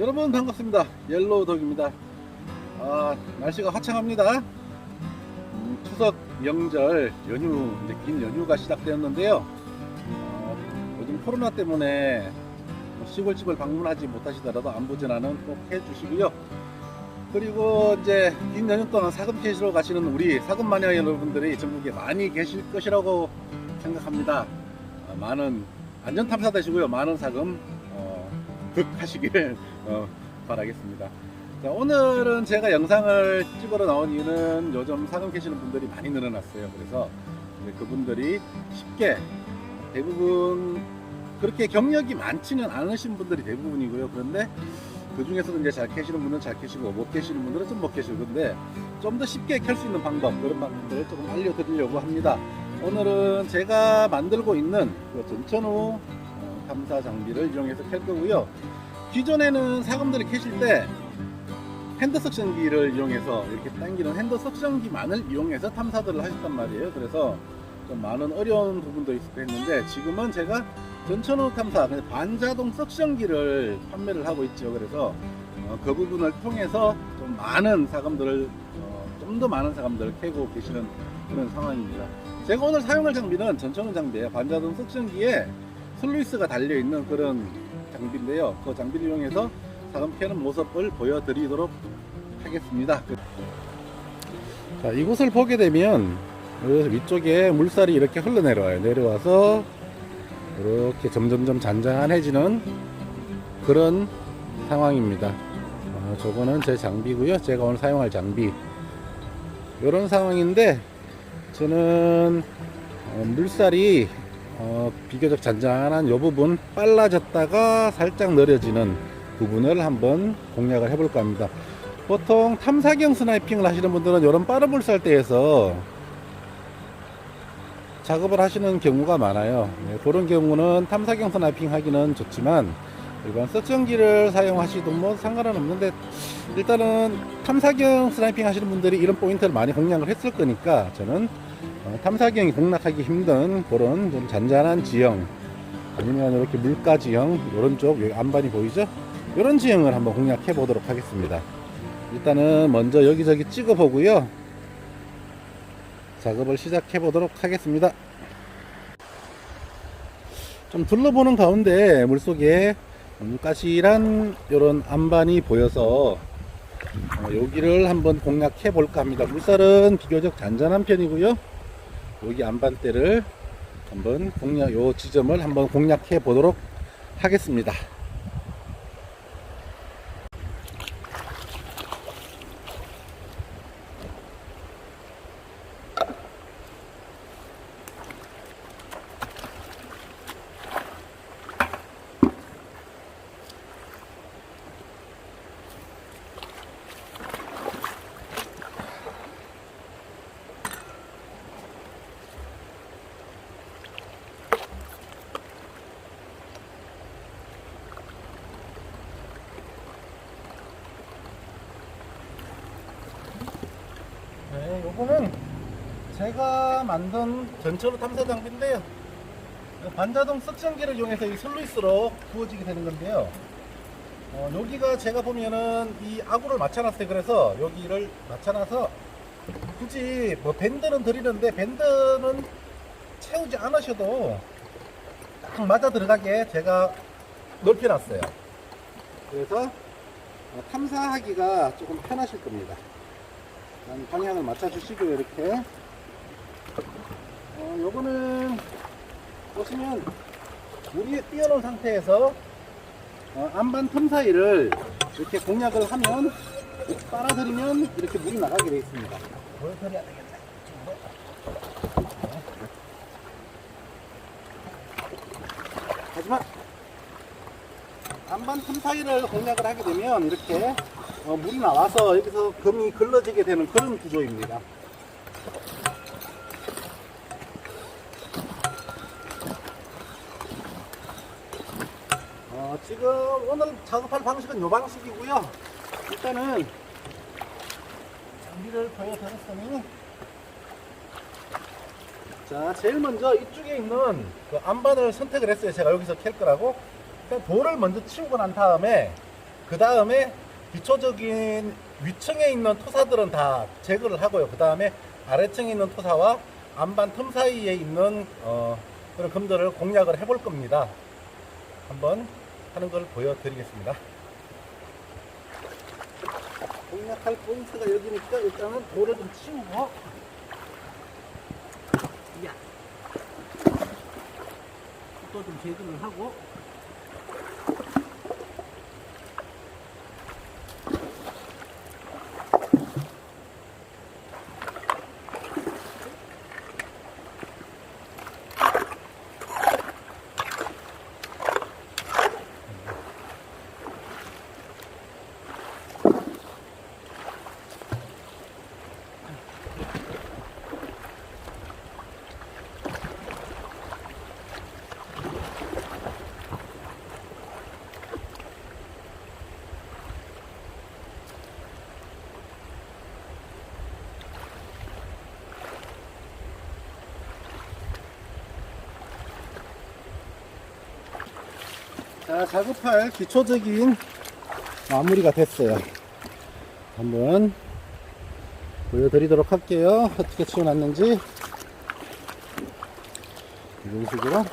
여러분 반갑습니다. 옐로우 덕입니다. 아, 날씨가 화창합니다. 음, 추석 명절 연휴 이제 긴 연휴가 시작되었는데요. 어, 요즘 코로나 때문에 뭐 시골집을 방문하지 못하시더라도 안부 전화는 꼭 해주시고요. 그리고 이제 긴 연휴 동안 사금 캐시러 가시는 우리 사금 마니아 여러분들이 전국에 많이 계실 것이라고 생각합니다. 아, 많은 안전 탐사 되시고요. 많은 사금 하시길 어, 바라겠습니다. 자, 오늘은 제가 영상을 찍으러 나온 이유는 요즘 사금 캐시는 분들이 많이 늘어났어요. 그래서 그분들이 쉽게 대부분 그렇게 경력이 많지는 않으신 분들이 대부분이고요. 그런데 그 중에서도 이제 잘 캐시는 분은 잘 캐시고 못 캐시는 분들은 좀 못 캐시고 근데 좀 더 쉽게 캘 수 있는 방법 그런 방법들을 조금 알려드리려고 합니다. 오늘은 제가 만들고 있는 그 전천후 어, 탐사 장비를 이용해서 캘 거고요. 기존에는 사금들을 캐실 때 핸드 석션기를 이용해서 이렇게 당기는 핸드 석션기만을 이용해서 탐사들을 하셨단 말이에요. 그래서 좀 많은 어려운 부분도 있을 때 했는데 지금은 제가 전천후 탐사 반자동 석션기를 판매를 하고 있죠. 그래서 어, 그 부분을 통해서 좀 많은 사감들을 어, 좀더 많은 사감들을 캐고 계시는 그런 상황입니다. 제가 오늘 사용할 장비는 전천후 장비예요. 반자동 석션기에 슬루이스가 달려 있는 그런 장비인데요. 그 장비를 이용해서 사감 캐는 모습을 보여드리도록 하겠습니다. 자, 이곳을 보게 되면 위쪽에 물살이 이렇게 흘러내려와요. 내려와서 이렇게 점점점 잔잔해지는 그런 상황입니다. 어, 저거는 제 장비고요. 제가 오늘 사용할 장비. 이런 상황인데 저는 어, 물살이 어, 비교적 잔잔한 이 부분 빨라졌다가 살짝 느려지는 부분을 한번 공략을 해볼까 합니다. 보통 탐사경 스나이핑을 하시는 분들은 이런 빠른 물살대에서 작업을 하시는 경우가 많아요. 네, 그런 경우는 탐사경 스나이핑 하기는 좋지만 일반 석전기를 사용하시도 뭐 상관은 없는데 일단은 탐사경 스나이핑 하시는 분들이 이런 포인트를 많이 공략을 했을 거니까 저는 어, 탐사경이 공략하기 힘든 그런 좀 잔잔한 지형 아니면 이렇게 물가 지형 이런 쪽 여기 안반이 보이죠? 이런 지형을 한번 공략해 보도록 하겠습니다. 일단은 먼저 여기저기 찍어 보고요. 작업을 시작해 보도록 하겠습니다. 좀 둘러보는 가운데 물속에 까실한 이런 안반이 보여서 어, 여기를 한번 공략해 볼까 합니다. 물살은 비교적 잔잔한 편이고요. 여기 안반대를 한번 공략, 요 지점을 한번 공략해 보도록 하겠습니다. 네, 요거는 제가 만든 전철 탐사 장비인데요. 반자동 석션기를 이용해서 이 슬루이스로 부어지게 되는 건데요. 어, 여기가 제가 보면은 이 아구를 맞춰놨어요. 그래서 여기를 맞춰놔서 굳이 뭐 밴드는 드리는데 밴드는 채우지 않으셔도 딱 맞아 들어가게 제가 넓혀놨어요. 그래서 어, 탐사하기가 조금 편하실 겁니다. 방향을 맞춰주시고요 이렇게. 어, 요거는 보시면 물이 띄어놓은 상태에서 어, 안반 틈 사이를 이렇게 공략을 하면 빨아들이면 이렇게 물이 나가게 되어 있습니다. 보여드려야 되겠네 하지만 안반 틈 사이를 공략을 하게 되면 이렇게 어, 물이 나와서 여기서 금이 걸러지게 되는 그런 구조입니다. 어, 지금 오늘 작업할 방식은 이 방식이고요. 일단은 장비를 보여드렸으니 자 제일 먼저 이쪽에 있는 그 안반을 선택을 했어요. 제가 여기서 캘 거라고. 일단 돌을 먼저 치우고 난 다음에 그 다음에 기초적인 위층에 있는 토사들은 다 제거를 하고요. 그 다음에 아래층에 있는 토사와 안반 틈 사이에 있는 어, 그런 금들을 공략을 해볼 겁니다. 한번 하는 걸 보여드리겠습니다. 공략할 포인트가 여기니까 일단은 돌을 좀 치우고 야. 또 좀 제거를 하고 자, 작업할 기초적인 마무리가 됐어요. 한번 보여드리도록 할게요. 어떻게 치워놨는지. 이런 식으로.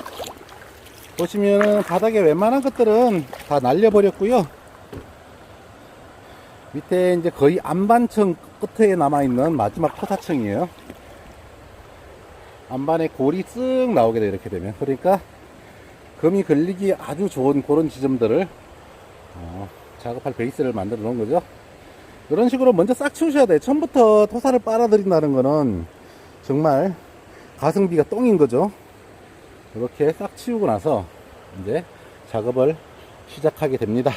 보시면은 바닥에 웬만한 것들은 다 날려버렸고요. 밑에 이제 거의 안반층 끝에 남아있는 마지막 토사층이에요. 안반에 골이 쓱 나오게 돼, 이렇게 되면. 그러니까 금이 걸리기 아주 좋은 그런 지점들을 어, 작업할 베이스를 만들어 놓은 거죠. 이런 식으로 먼저 싹 치우셔야 돼요. 처음부터 토사를 빨아들인다는 거는 정말 가성비가 똥인 거죠. 이렇게 싹 치우고 나서 이제 작업을 시작하게 됩니다.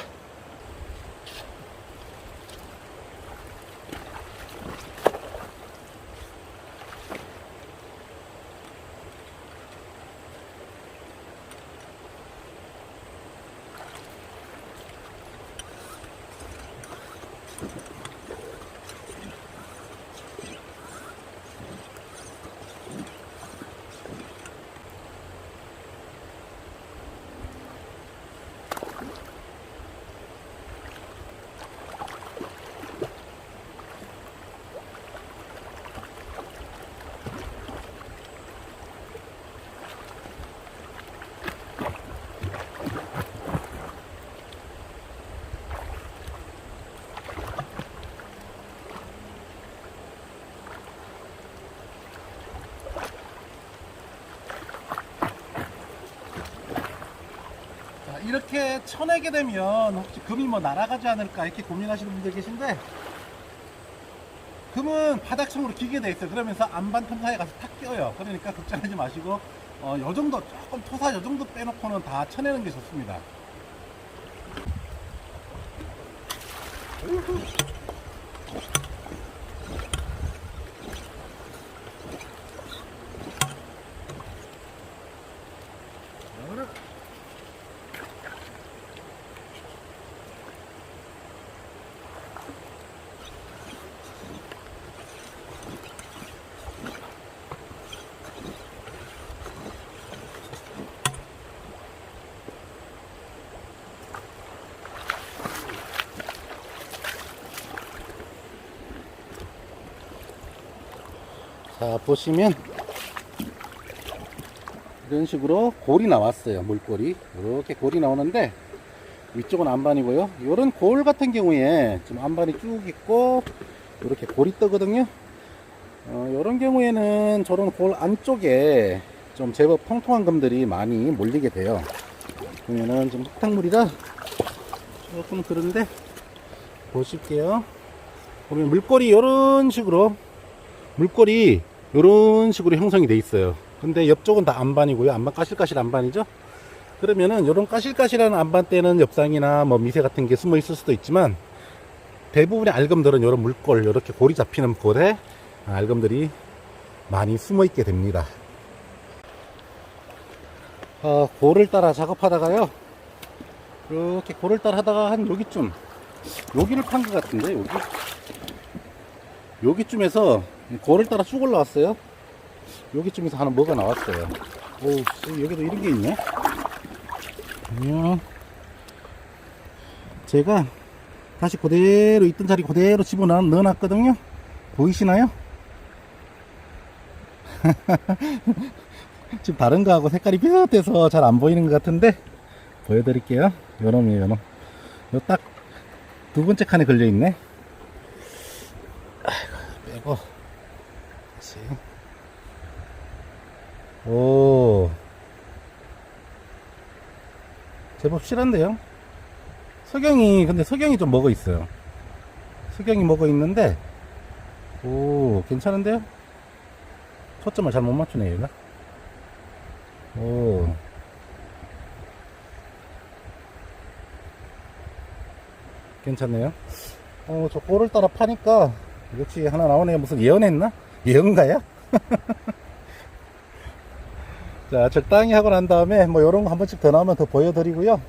자, 이렇게 쳐내게 되면 혹시 금이 뭐 날아가지 않을까 이렇게 고민하시는 분들 계신데 금은 바닥층으로 기게 돼 있어요. 그러면서 안반 틈사이에 가서 탁 껴요. 그러니까 걱정하지 마시고 어, 요 정도 조금 토사 요 정도 빼놓고는 다 쳐내는 게 좋습니다. 자 보시면 이런 식으로 골이 나왔어요 물골이. 이렇게 골이 나오는데 위쪽은 안반이고요. 이런 골 같은 경우에 지금 안반이 쭉 있고 이렇게 골이 뜨거든요. 어, 이런 경우에는 저런 골 안쪽에 좀 제법 통통한 금들이 많이 몰리게 돼요. 보면은 좀 흙탕물이라 조금 그런데 보실게요. 보면 물골이 이런 식으로 물골이 이런 식으로 형성이 돼 있어요. 근데 옆쪽은 다 안반이고요. 안반 까실까실 안반이죠. 그러면은 이런 까실까실한 안반 때는 엽상이나 뭐 미세 같은 게 숨어 있을 수도 있지만 대부분의 알금들은 이런 물골 이렇게 골이 잡히는 골에 알금들이 많이 숨어 있게 됩니다. 어, 골을 따라 작업하다가요. 이렇게 골을 따라 하다가 한 여기쯤 여기를 판 것 같은데 여기 여기쯤에서 골을 따라 쭉 올라왔어요. 여기쯤에서 하나 뭐가 나왔어요. 오, 여기도 이런 게 있네. 제가 다시 그대로 있던 자리 그대로 집어넣어 넣어 놨거든요. 보이시나요? 지금 다른 거하고 색깔이 비슷해서 잘 안 보이는 것 같은데 보여드릴게요. 요놈이에요, 요놈. 요 딱 두 번째 칸에 걸려 있네. 아이고, 빼고 다시. 오, 제법 실한데요. 석영이 근데 석영이 좀 먹어 있어요. 석영이 먹어 있는데 오 괜찮은데요? 초점을 잘 못 맞추네 얘가. 오. 괜찮네요. 어, 저 꼴을 따라 파니까 역시 하나 나오네요. 무슨 예언했나? 예언가야? 자, 적당히 하고 난 다음에 뭐 요런 거 한 번씩 더 나오면 더 보여드리고요.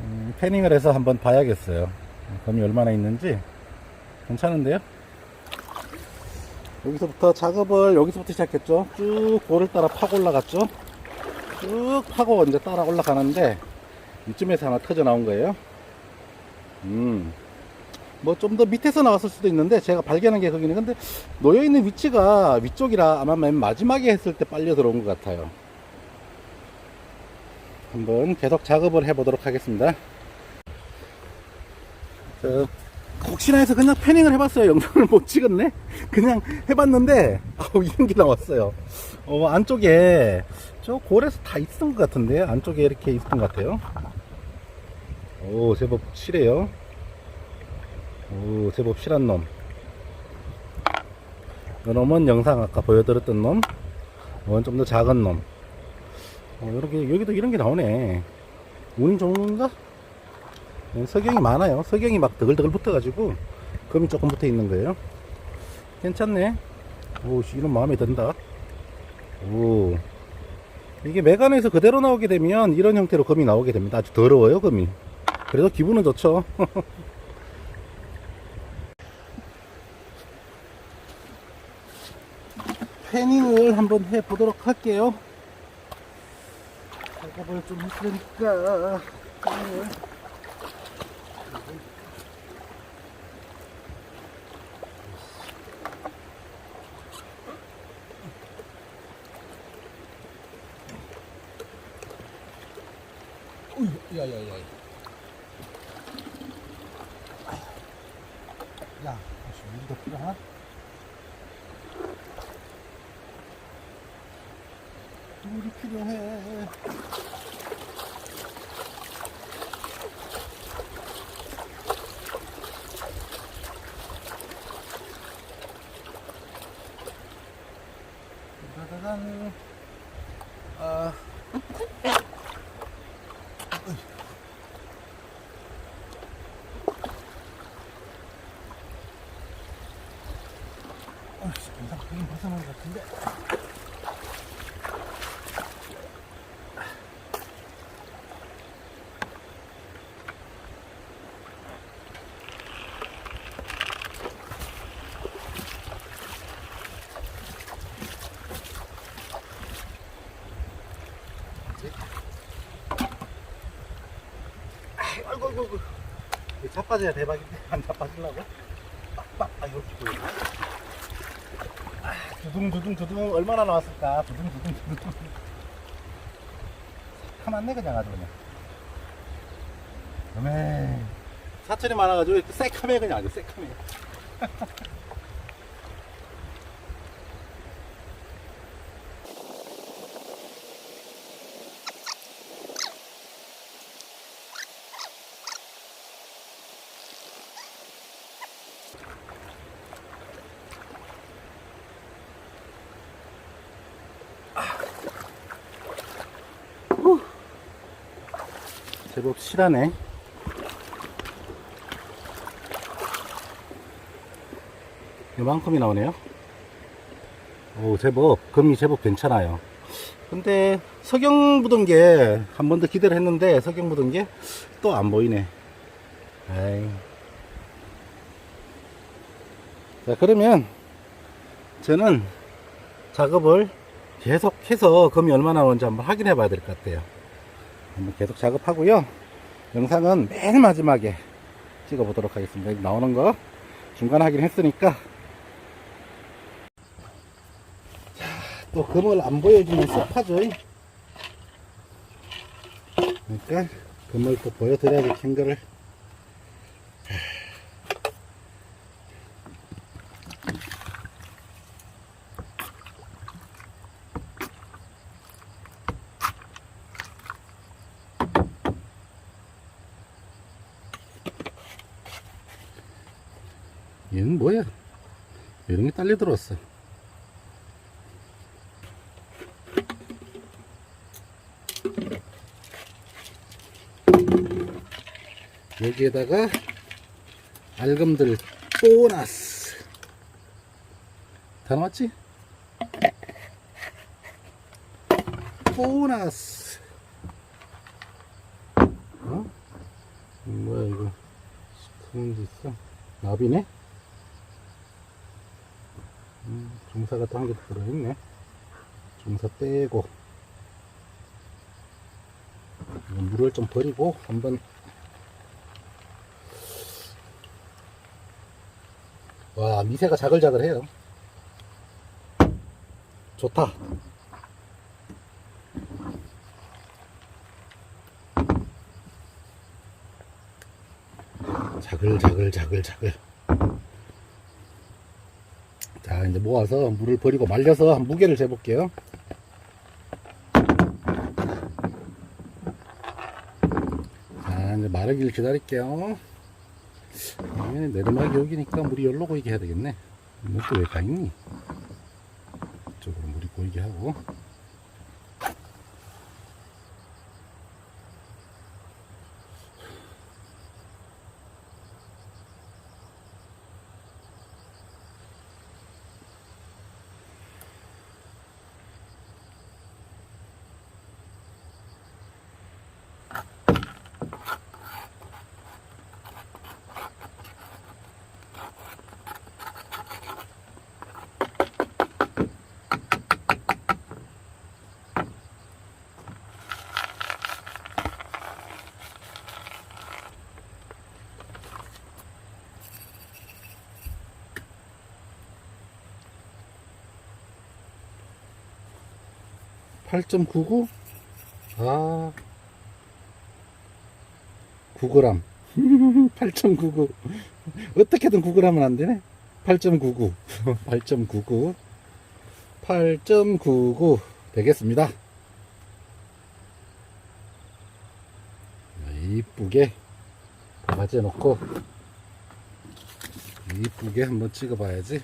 음, 패닝을 해서 한번 봐야겠어요. 검이 얼마나 있는지. 괜찮은데요? 여기서부터 작업을 여기서부터 시작했죠. 쭉 볼을 따라 파고 올라갔죠. 쭉 파고 이제 따라 올라가는데 이쯤에서 하나 터져 나온 거예요. 음. 뭐 좀 더 밑에서 나왔을 수도 있는데 제가 발견한 게 거기는 근데 놓여 있는 위치가 위쪽이라 아마 맨 마지막에 했을 때 빨려 들어온 것 같아요. 한번 계속 작업을 해 보도록 하겠습니다. 저, 혹시나 해서 그냥 패닝을 해봤어요. 영상을 못 찍었네? 그냥 해봤는데, 아우, 이런 게 나왔어요. 어, 안쪽에, 저 골에서 다 있었던 것 같은데, 안쪽에 이렇게 있었던 것 같아요. 오, 제법 실해요. 오, 제법 실한 놈. 이 놈은 영상 아까 보여드렸던 놈. 이건 좀 더 작은 놈. 어, 이렇게, 여기도 이런 게 나오네. 운이 좋은가? 네, 석영이 많아요. 석영이 막 드글드글 붙어가지고, 금이 조금 붙어 있는 거예요. 괜찮네. 오, 씨, 이런 마음에 든다. 오. 이게 메간에서 그대로 나오게 되면 이런 형태로 금이 나오게 됩니다. 아주 더러워요, 금이. 그래도 기분은 좋죠. 패닝을 한번 해 보도록 할게요. 작업을 좀 했으니까. 어이, 야, 혹시 더 필요하나? 물이 필요해. 짜자잔. 아. 영상 크긴 벗어난 것 같은데. 아이고, 아이고, 아이고. 자빠져야 대박인데, 안 자빠지려고? 빡빡, 아, 이렇게 보이네. 두둥 두둥 두둥 얼마나 나왔을까 두둥 두둥 두둥 가만네 그냥 아주 그냥 사철이 많아가지고 새카매 그냥 아주 새카매 제법 실하네. 요만큼이 나오네요. 오 제법 금이 제법 괜찮아요. 근데 석영 묻은 게한 번 더 기대를 했는데 석영 묻은 게또 안 보이네. 에이. 자 그러면 저는 작업을 계속해서 금이 얼마나 나오는지 한번 확인해 봐야 될 것 같아요 계속 작업하고요 영상은 맨 마지막에 찍어 보도록 하겠습니다. 나오는 거 중간 확인 했으니까 자, 또 금을 안 보여주면 섭하죠. 그러니까 금을 또 보여드려야지 캔 거를 얘는 뭐야? 이런 게 딸려 들어왔어. 여기에다가 알금들 보너스 다 나왔지? 보너스 어? 뭐야 이거 게 있어 나비네? 한개 들어있네. 중사 빼고. 물을 좀 버리고 한번 와 미세가 자글자글해요. 좋다. 자글자글자글자글 자 이제 모아서 물을 버리고 말려서 한 무게를 재볼게요. 자 이제 마르기를 기다릴게요. 네, 내리막이 여기니까 물이 열로 고이게 해야 되겠네. 물도 왜 가있니? 이쪽으로 물이 고이게 하고 (8.99) 아. 9g 8.99 어떻게든 9g은 안 되네. 8.99 8.99 8.99 되겠습니다. 이쁘게 가져 놓고 이쁘게 한번 찍어 봐야지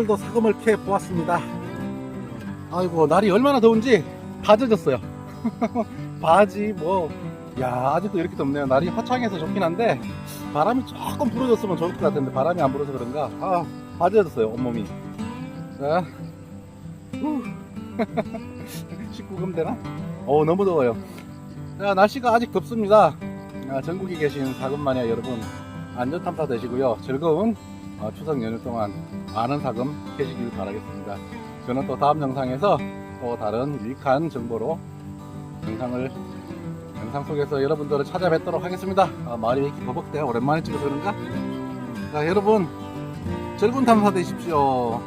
오늘도 사금을 캐 보았습니다. 아이고, 날이 얼마나 더운지 다 젖었어요. 바지, 뭐, 야, 아직도 이렇게 덥네요. 날이 화창해서 좋긴 한데, 바람이 조금 불어줬으면 좋을 것 같은데, 바람이 안 불어서 그런가. 아, 다 젖었어요, 온몸이. 자, 후. 19금 되나? 어 너무 더워요. 자, 날씨가 아직 덥습니다. 아, 전국에 계신 사금 마니아 여러분, 안전탐사 되시고요. 즐거운 어, 추석 연휴 동안 많은 사금 캐시길 바라겠습니다. 저는 또 다음 영상에서 또 다른 유익한 정보로 영상을 영상 속에서 여러분들을 찾아뵙도록 하겠습니다. 아, 말이 왜 이렇게 버벅대요? 오랜만에 찍어서 그런가? 자, 여러분 즐거운 탐사 되십시오.